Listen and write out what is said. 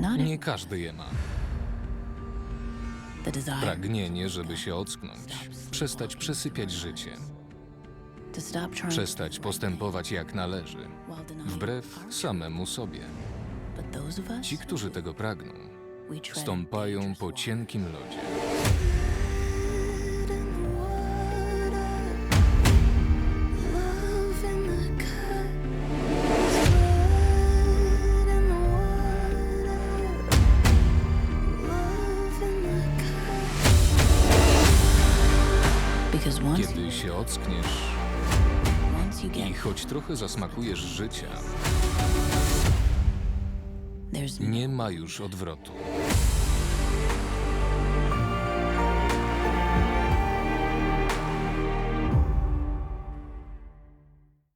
Not Nie każdy je ma. Pragnienie, żeby się ocknąć, przestać przesypiać życie, przestać postępować jak należy, wbrew samemu sobie. Ci, którzy tego pragną, stąpają po cienkim lodzie. Kiedy się ockniesz i choć trochę zasmakujesz życia, nie ma już odwrotu.